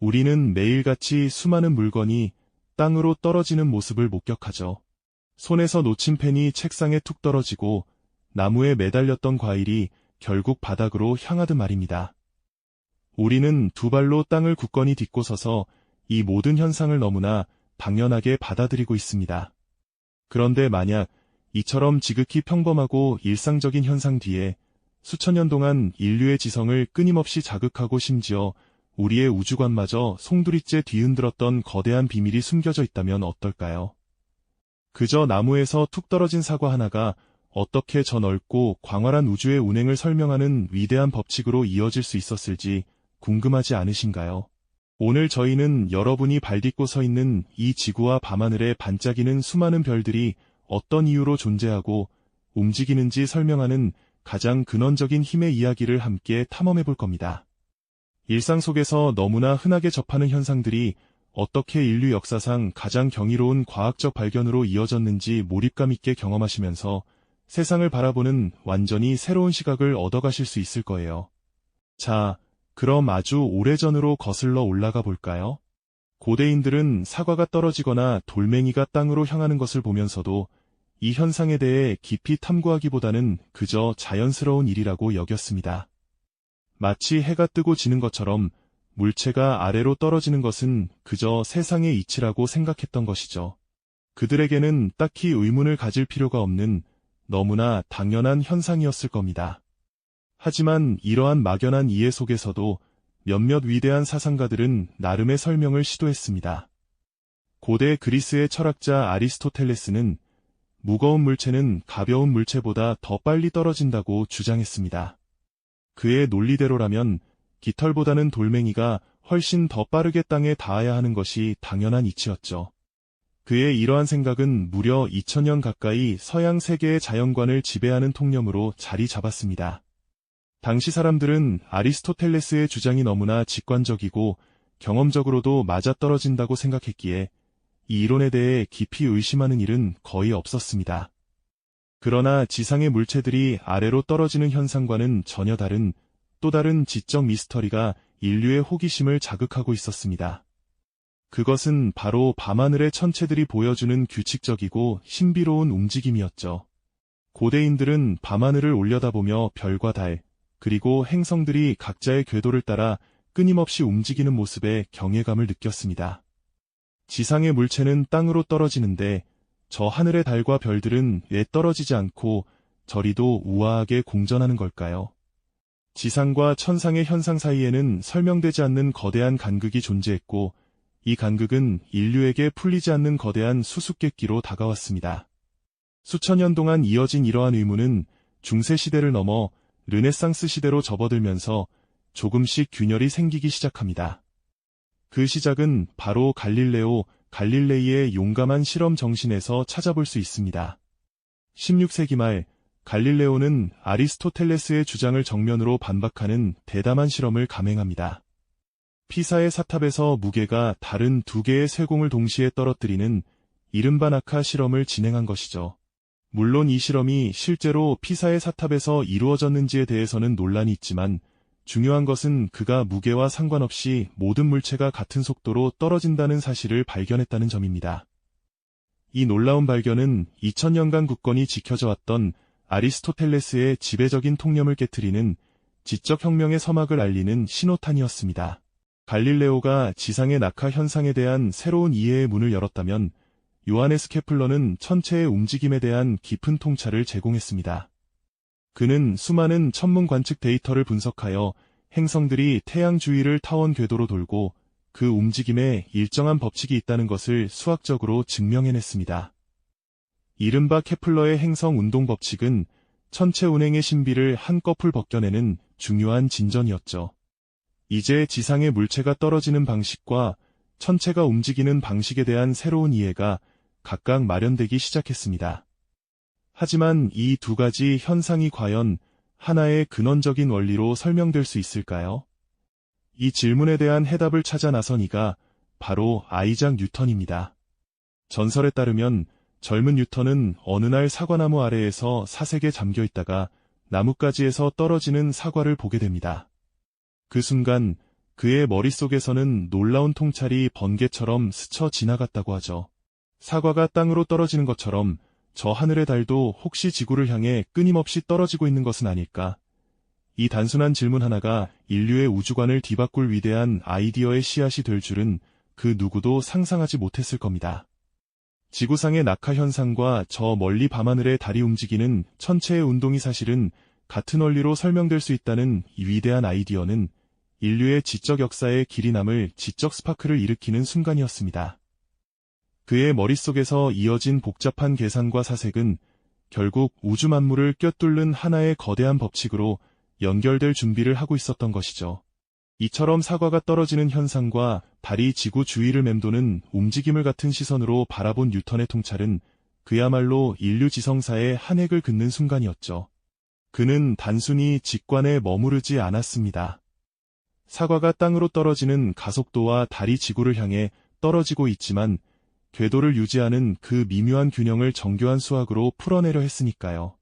우리는 매일같이 수많은 물건이 땅으로 떨어지는 모습을 목격하죠. 손에서 놓친 펜이 책상에 툭 떨어지고 나무에 매달렸던 과일이 결국 바닥으로 향하듯 말입니다. 우리는 두 발로 땅을 굳건히 딛고 서서 이 모든 현상을 너무나 당연하게 받아들이고 있습니다. 그런데 만약 이처럼 지극히 평범하고 일상적인 현상 뒤에 수천 년 동안 인류의 지성을 끊임없이 자극하고 심지어 우리의 우주관마저 송두리째 뒤흔들었던 거대한 비밀이 숨겨져 있다면 어떨까요? 그저 나무에서 툭 떨어진 사과 하나가 어떻게 저 넓고 광활한 우주의 운행을 설명하는 위대한 법칙으로 이어질 수 있었을지 궁금하지 않으신가요? 오늘 저희는 여러분이 발딛고 서 있는 이 지구와 밤하늘에 반짝이는 수많은 별들이 어떤 이유로 존재하고 움직이는지 설명하는 가장 근원적인 힘의 이야기를 함께 탐험해 볼 겁니다. 일상 속에서 너무나 흔하게 접하는 현상들이 어떻게 인류 역사상 가장 경이로운 과학적 발견으로 이어졌는지 몰입감 있게 경험하시면서 세상을 바라보는 완전히 새로운 시각을 얻어가실 수 있을 거예요. 자, 그럼 아주 오래전으로 거슬러 올라가 볼까요? 고대인들은 사과가 떨어지거나 돌멩이가 땅으로 향하는 것을 보면서도 이 현상에 대해 깊이 탐구하기보다는 그저 자연스러운 일이라고 여겼습니다. 마치 해가 뜨고 지는 것처럼 물체가 아래로 떨어지는 것은 그저 세상의 이치라고 생각했던 것이죠. 그들에게는 딱히 의문을 가질 필요가 없는 너무나 당연한 현상이었을 겁니다. 하지만 이러한 막연한 이해 속에서도 몇몇 위대한 사상가들은 나름의 설명을 시도했습니다. 고대 그리스의 철학자 아리스토텔레스는 무거운 물체는 가벼운 물체보다 더 빨리 떨어진다고 주장했습니다. 그의 논리대로라면 깃털보다는 돌멩이가 훨씬 더 빠르게 땅에 닿아야 하는 것이 당연한 이치였죠. 그의 이러한 생각은 무려 2000년 가까이 서양 세계의 자연관을 지배하는 통념으로 자리 잡았습니다. 당시 사람들은 아리스토텔레스의 주장이 너무나 직관적이고 경험적으로도 맞아떨어진다고 생각했기에 이 이론에 대해 깊이 의심하는 일은 거의 없었습니다. 그러나 지상의 물체들이 아래로 떨어지는 현상과는 전혀 다른 또 다른 지적 미스터리가 인류의 호기심을 자극하고 있었습니다. 그것은 바로 밤하늘의 천체들이 보여주는 규칙적이고 신비로운 움직임이었죠. 고대인들은 밤하늘을 올려다보며 별과 달, 그리고 행성들이 각자의 궤도를 따라 끊임없이 움직이는 모습에 경외감을 느꼈습니다. 지상의 물체는 땅으로 떨어지는데 저 하늘의 달과 별들은 왜 떨어지지 않고 저리도 우아하게 공전하는 걸까요? 지상과 천상의 현상 사이에는 설명되지 않는 거대한 간극이 존재했고 이 간극은 인류에게 풀리지 않는 거대한 수수께끼로 다가왔습니다. 수천 년 동안 이어진 이러한 의문은 중세 시대를 넘어 르네상스 시대로 접어들면서 조금씩 균열이 생기기 시작합니다. 그 시작은 바로 갈릴레오 갈릴레이의 용감한 실험 정신에서 찾아볼 수 있습니다. 16세기 말 갈릴레오는 아리스토텔레스의 주장을 정면으로 반박하는 대담한 실험을 감행합니다. 피사의 사탑에서 무게가 다른 두 개의 쇠공을 동시에 떨어뜨리는 이른바 낙하 실험을 진행한 것이죠. 물론 이 실험이 실제로 피사의 사탑에서 이루어졌는지에 대해서는 논란이 있지만 중요한 것은 그가 무게와 상관없이 모든 물체가 같은 속도로 떨어진다는 사실을 발견했다는 점입니다. 이 놀라운 발견은 2000년간 굳건히 지켜져 왔던 아리스토텔레스의 지배적인 통념을 깨뜨리는 지적 혁명의 서막을 알리는 신호탄이었습니다. 갈릴레오가 지상의 낙하 현상에 대한 새로운 이해의 문을 열었다면 요하네스 케플러는 천체의 움직임에 대한 깊은 통찰을 제공했습니다. 그는 수많은 천문 관측 데이터를 분석하여 행성들이 태양 주위를 타원 궤도로 돌고 그 움직임에 일정한 법칙이 있다는 것을 수학적으로 증명해냈습니다. 이른바 케플러의 행성 운동 법칙은 천체 운행의 신비를 한꺼풀 벗겨내는 중요한 진전이었죠. 이제 지상의 물체가 떨어지는 방식과 천체가 움직이는 방식에 대한 새로운 이해가 각각 마련되기 시작했습니다. 하지만 이 두 가지 현상이 과연 하나의 근원적인 원리로 설명될 수 있을까요? 이 질문에 대한 해답을 찾아 나선 이가 바로 아이작 뉴턴입니다. 전설에 따르면 젊은 뉴턴은 어느 날 사과나무 아래에서 사색에 잠겨 있다가 나뭇가지에서 떨어지는 사과를 보게 됩니다. 그 순간 그의 머릿속에서는 놀라운 통찰이 번개처럼 스쳐 지나갔다고 하죠. 사과가 땅으로 떨어지는 것처럼 저 하늘의 달도 혹시 지구를 향해 끊임없이 떨어지고 있는 것은 아닐까? 이 단순한 질문 하나가 인류의 우주관을 뒤바꿀 위대한 아이디어의 씨앗이 될 줄은 그 누구도 상상하지 못했을 겁니다. 지구상의 낙하 현상과 저 멀리 밤하늘의 달이 움직이는 천체의 운동이 사실은 같은 원리로 설명될 수 있다는 이 위대한 아이디어는 인류의 지적 역사에 길이 남을 지적 스파크를 일으키는 순간이었습니다. 그의 머릿속에서 이어진 복잡한 계산과 사색은 결국 우주 만물을 꿰뚫는 하나의 거대한 법칙으로 연결될 준비를 하고 있었던 것이죠. 이처럼 사과가 떨어지는 현상과 달이 지구 주위를 맴도는 움직임을 같은 시선으로 바라본 뉴턴의 통찰은 그야말로 인류 지성사의 한 획을 긋는 순간이었죠. 그는 단순히 직관에 머무르지 않았습니다. 사과가 땅으로 떨어지는 가속도와 달이 지구를 향해 떨어지고 있지만 궤도를 유지하는 그 미묘한 균형을 정교한 수학으로 풀어내려 했으니까요.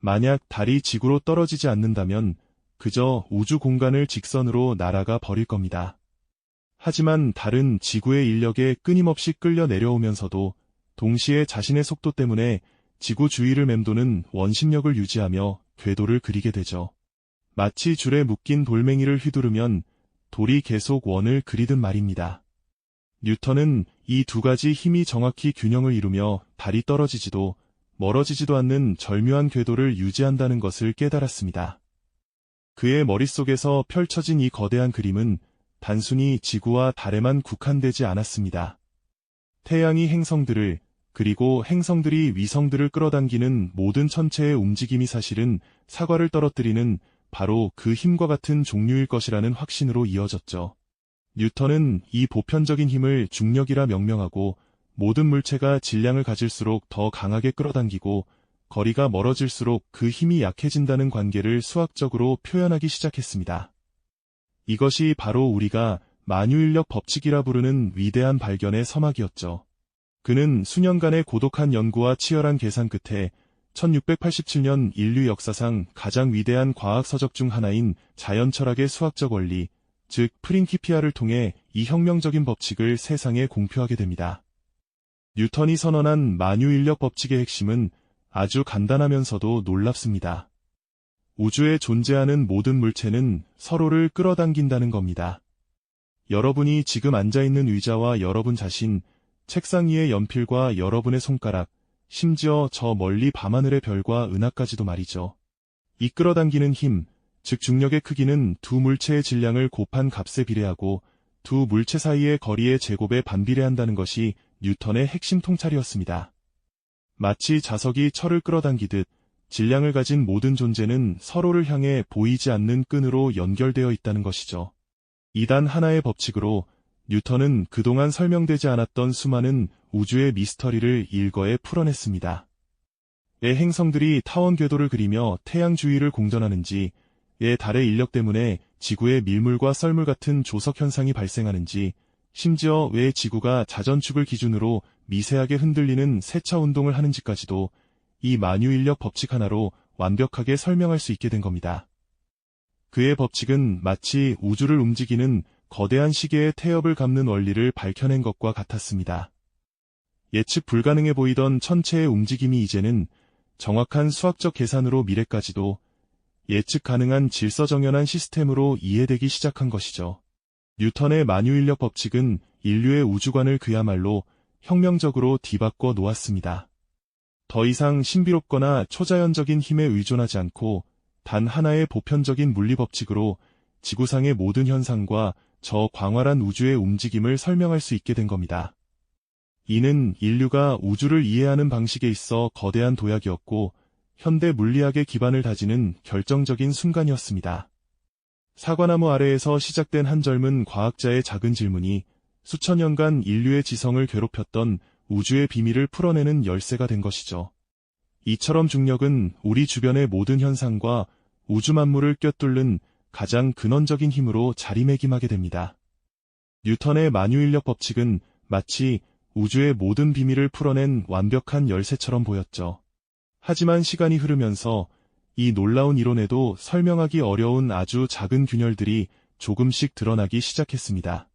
만약 달이 지구로 떨어지지 않는다면 그저 우주 공간을 직선으로 날아가 버릴 겁니다. 하지만 달은 지구의 인력에 끊임없이 끌려 내려오면서도 동시에 자신의 속도 때문에 지구 주위를 맴도는 원심력을 유지하며 궤도를 그리게 되죠. 마치 줄에 묶인 돌멩이를 휘두르면 돌이 계속 원을 그리듯 말입니다. 뉴턴은 이 두 가지 힘이 정확히 균형을 이루며 달이 떨어지지도 멀어지지도 않는 절묘한 궤도를 유지한다는 것을 깨달았습니다. 그의 머릿속에서 펼쳐진 이 거대한 그림은 단순히 지구와 달에만 국한되지 않았습니다. 태양이 행성들을 그리고 행성들이 위성들을 끌어당기는 모든 천체의 움직임이 사실은 사과를 떨어뜨리는 바로 그 힘과 같은 종류일 것이라는 확신으로 이어졌죠. 뉴턴은 이 보편적인 힘을 중력이라 명명하고 모든 물체가 질량을 가질수록 더 강하게 끌어당기고 거리가 멀어질수록 그 힘이 약해진다는 관계를 수학적으로 표현하기 시작했습니다. 이것이 바로 우리가 만유인력 법칙이라 부르는 위대한 발견의 서막이었죠. 그는 수년간의 고독한 연구와 치열한 계산 끝에 1687년 인류 역사상 가장 위대한 과학 서적 중 하나인 자연철학의 수학적 원리, 즉 프린키피아를 통해 이 혁명적인 법칙을 세상에 공표하게 됩니다. 뉴턴이 선언한 만유인력 법칙의 핵심은 아주 간단하면서도 놀랍습니다. 우주에 존재하는 모든 물체는 서로를 끌어당긴다는 겁니다. 여러분이 지금 앉아있는 의자와 여러분 자신, 책상 위의 연필과 여러분의 손가락, 심지어 저 멀리 밤하늘의 별과 은하까지도 말이죠. 이 끌어당기는 힘, 즉 중력의 크기는 두 물체의 질량을 곱한 값에 비례하고 두 물체 사이의 거리의 제곱에 반비례한다는 것이 뉴턴의 핵심 통찰이었습니다. 마치 자석이 철을 끌어당기듯 질량을 가진 모든 존재는 서로를 향해 보이지 않는 끈으로 연결되어 있다는 것이죠. 이단 하나의 법칙으로 뉴턴은 그동안 설명되지 않았던 수많은 우주의 미스터리를 일거에 풀어냈습니다. 왜 행성들이 타원 궤도를 그리며 태양 주위를 공전하는지, 왜 달의 인력 때문에 지구의 밀물과 썰물 같은 조석 현상이 발생하는지, 심지어 왜 지구가 자전축을 기준으로 미세하게 흔들리는 세차 운동을 하는지까지도 이 만유 인력 법칙 하나로 완벽하게 설명할 수 있게 된 겁니다. 그의 법칙은 마치 우주를 움직이는 거대한 시계의 태엽을 감는 원리를 밝혀낸 것과 같았습니다. 예측 불가능해 보이던 천체의 움직임이 이제는 정확한 수학적 계산으로 미래까지도 예측 가능한 질서정연한 시스템으로 이해되기 시작한 것이죠. 뉴턴의 만유인력 법칙은 인류의 우주관을 그야말로 혁명적으로 뒤바꿔 놓았습니다. 더 이상 신비롭거나 초자연적인 힘에 의존하지 않고 단 하나의 보편적인 물리 법칙으로 지구상의 모든 현상과 저 광활한 우주의 움직임을 설명할 수 있게 된 겁니다. 이는 인류가 우주를 이해하는 방식에 있어 거대한 도약이었고 현대 물리학의 기반을 다지는 결정적인 순간이었습니다. 사과나무 아래에서 시작된 한 젊은 과학자의 작은 질문이 수천 년간 인류의 지성을 괴롭혔던 우주의 비밀을 풀어내는 열쇠가 된 것이죠. 이처럼 중력은 우리 주변의 모든 현상과 우주 만물을 꿰뚫는 가장 근원적인 힘으로 자리매김하게 됩니다. 뉴턴의 만유인력 법칙은 마치 우주의 모든 비밀을 풀어낸 완벽한 열쇠처럼 보였죠. 하지만 시간이 흐르면서 이 놀라운 이론에도 설명하기 어려운 아주 작은 균열들이 조금씩 드러나기 시작했습니다.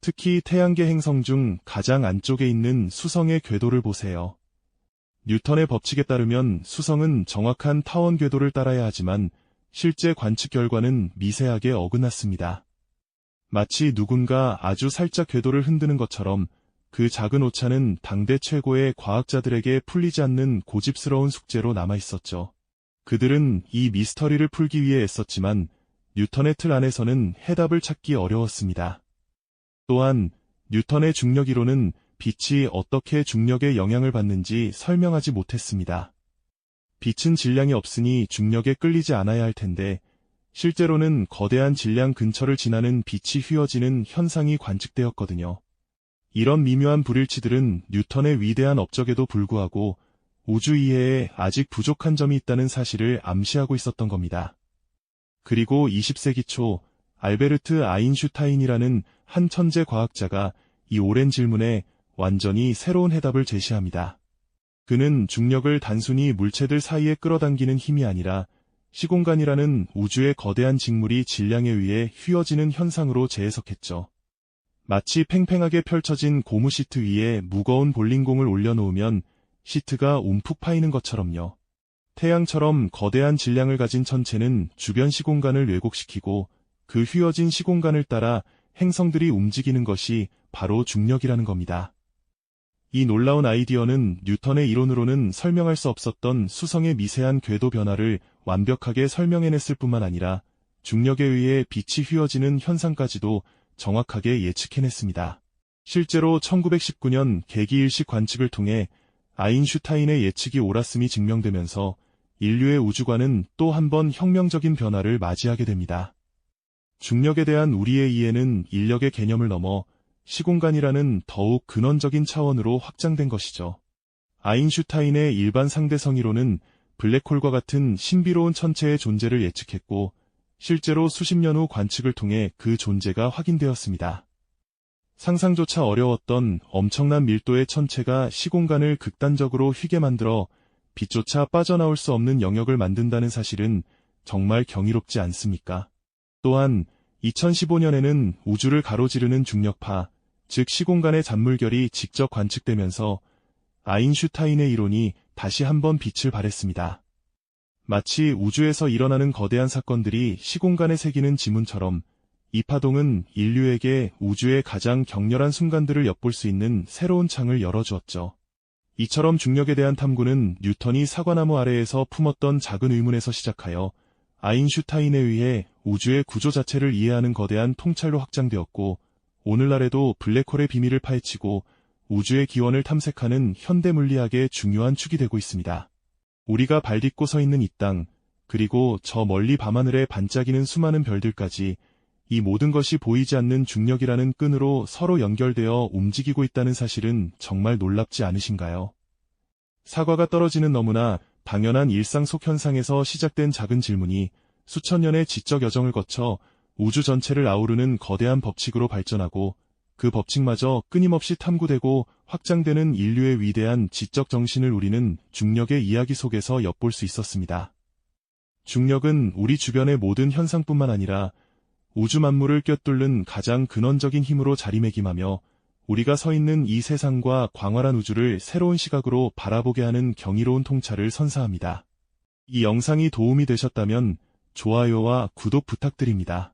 특히 태양계 행성 중 가장 안쪽에 있는 수성의 궤도를 보세요. 뉴턴의 법칙에 따르면 수성은 정확한 타원 궤도를 따라야 하지만 실제 관측 결과는 미세하게 어긋났습니다. 마치 누군가 아주 살짝 궤도를 흔드는 것처럼 그 작은 오차는 당대 최고의 과학자들에게 풀리지 않는 고집스러운 숙제로 남아 있었죠. 그들은 이 미스터리를 풀기 위해 애썼지만 뉴턴의 틀 안에서는 해답을 찾기 어려웠습니다. 또한 뉴턴의 중력 이론은 빛이 어떻게 중력의 영향을 받는지 설명하지 못했습니다. 빛은 질량이 없으니 중력에 끌리지 않아야 할 텐데 실제로는 거대한 질량 근처를 지나는 빛이 휘어지는 현상이 관측되었거든요. 이런 미묘한 불일치들은 뉴턴의 위대한 업적에도 불구하고 우주 이해에 아직 부족한 점이 있다는 사실을 암시하고 있었던 겁니다. 그리고 20세기 초 알베르트 아인슈타인이라는 한 천재 과학자가 이 오랜 질문에 완전히 새로운 해답을 제시합니다. 그는 중력을 단순히 물체들 사이에 끌어당기는 힘이 아니라 시공간이라는 우주의 거대한 직물이 질량에 의해 휘어지는 현상으로 재해석했죠. 마치 팽팽하게 펼쳐진 고무 시트 위에 무거운 볼링공을 올려놓으면 시트가 움푹 파이는 것처럼요. 태양처럼 거대한 질량을 가진 천체는 주변 시공간을 왜곡시키고 그 휘어진 시공간을 따라 행성들이 움직이는 것이 바로 중력이라는 겁니다. 이 놀라운 아이디어는 뉴턴의 이론으로는 설명할 수 없었던 수성의 미세한 궤도 변화를 완벽하게 설명해냈을 뿐만 아니라 중력에 의해 빛이 휘어지는 현상까지도 정확하게 예측해냈습니다. 실제로 1919년 개기일식 관측을 통해 아인슈타인의 예측이 옳았음이 증명되면서 인류의 우주관은 또 한 번 혁명적인 변화를 맞이하게 됩니다. 중력에 대한 우리의 이해는 인력의 개념을 넘어 시공간이라는 더욱 근원적인 차원으로 확장된 것이죠. 아인슈타인의 일반 상대성 이론은 블랙홀과 같은 신비로운 천체의 존재를 예측했고 실제로 수십 년 후 관측을 통해 그 존재가 확인되었습니다. 상상조차 어려웠던 엄청난 밀도의 천체가 시공간을 극단적으로 휘게 만들어 빛조차 빠져나올 수 없는 영역을 만든다는 사실은 정말 경이롭지 않습니까? 또한 2015년에는 우주를 가로지르는 중력파, 즉 시공간의 잔물결이 직접 관측되면서 아인슈타인의 이론이 다시 한번 빛을 발했습니다. 마치 우주에서 일어나는 거대한 사건들이 시공간에 새기는 지문처럼 이 파동은 인류에게 우주의 가장 격렬한 순간들을 엿볼 수 있는 새로운 창을 열어주었죠. 이처럼 중력에 대한 탐구는 뉴턴이 사과나무 아래에서 품었던 작은 의문에서 시작하여 아인슈타인에 의해 우주의 구조 자체를 이해하는 거대한 통찰로 확장되었고 오늘날에도 블랙홀의 비밀을 파헤치고 우주의 기원을 탐색하는 현대 물리학의 중요한 축이 되고 있습니다. 우리가 발 딛고 서 있는 이 땅, 그리고 저 멀리 밤하늘에 반짝이는 수많은 별들까지 이 모든 것이 보이지 않는 중력이라는 끈으로 서로 연결되어 움직이고 있다는 사실은 정말 놀랍지 않으신가요? 사과가 떨어지는 너무나 당연한 일상 속 현상에서 시작된 작은 질문이 수천 년의 지적 여정을 거쳐 우주 전체를 아우르는 거대한 법칙으로 발전하고 그 법칙마저 끊임없이 탐구되고 확장되는 인류의 위대한 지적 정신을 우리는 중력의 이야기 속에서 엿볼 수 있었습니다. 중력은 우리 주변의 모든 현상뿐만 아니라 우주 만물을 꿰뚫는 가장 근원적인 힘으로 자리매김하며 우리가 서 있는 이 세상과 광활한 우주를 새로운 시각으로 바라보게 하는 경이로운 통찰을 선사합니다. 이 영상이 도움이 되셨다면 좋아요와 구독 부탁드립니다.